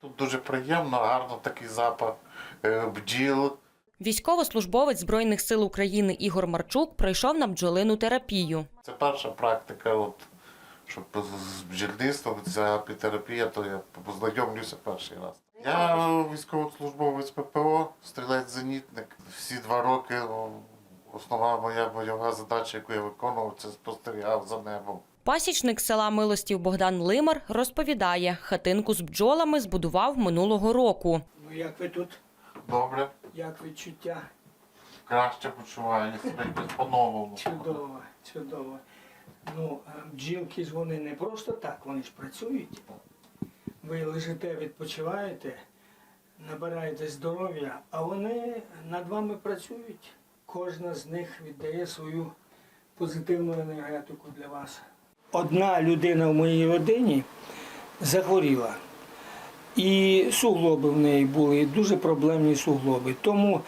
Тут дуже приємно, гарно такий запах е, бджіл. Військовослужбовець Збройних сил України Ігор Марчук пройшов на бджолину терапію. Це перша практика, от, щоб з бджільництвом, ця апітерапія, то я познайомлюся перший раз. Я військовослужбовець ППО, стрілець-зенітник. Всі два роки ну, основна моя бойова задача, яку я виконував, це спостерігав за небом. Пасічник села Милостів Богдан Лимар розповідає, хатинку з бджолами збудував минулого року. Ну як ви тут? Добре, Як відчуття? краще почуваю себе по-новому. Чудово, чудово. Ну, бджілки ж вони не просто так, вони ж працюють. Ви лежите, відпочиваєте, набираєте здоров'я, а вони над вами працюють. Кожна з них віддає свою позитивну енергетику для вас. Одна людина в моїй родині захворіла. І суглоби в неї були, дуже проблемні суглоби. Тому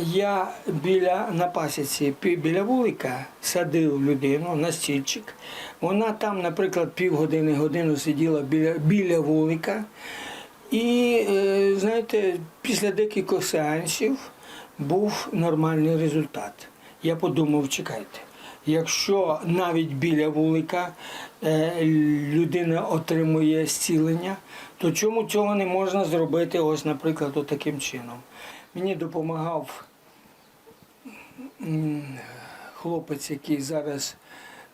я біля на пасіці біля вулика садив людину на стільчик. Вона там, наприклад, півгодини годину сиділа біля, біля вулика. І, е, знаєте, після декількох сеансів був нормальний результат. Я подумав, чекайте, якщо навіть біля вулика е, людина отримує зцілення, то чому цього не можна зробити, ось, наприклад, таким чином? Мені допомагав хлопець, який зараз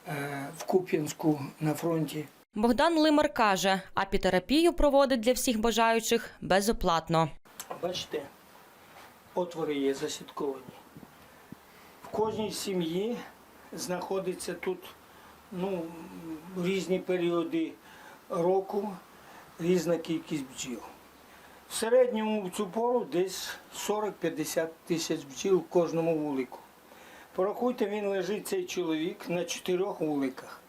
е, в Куп'янську на фронті. Богдан Лимар каже, апітерапію проводить для всіх бажаючих безоплатно. Бачите, отвори є засітковані. В кожній сім'ї знаходиться тут ну, різні періоди року різна кількість бджіл. В середньому в цю пору десь 40-50 тисяч бджіл в кожному вулику. Порахуйте, він лежить цей чоловік на чотирьох вуликах.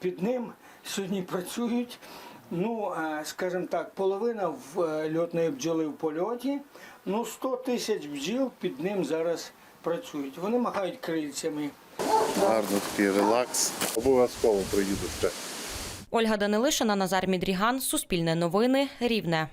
Під ним сьогодні працюють, ну, е, скажімо так, половина в е, льотної бджоли в польоті, ну 100 тисяч бджіл під ним зараз працюють. Вони махають крильцями. Гарно такий релакс. Обов'язково приїду ще. Ольга Данилишина, Назар Мідріган, Суспільне новини, Рівне.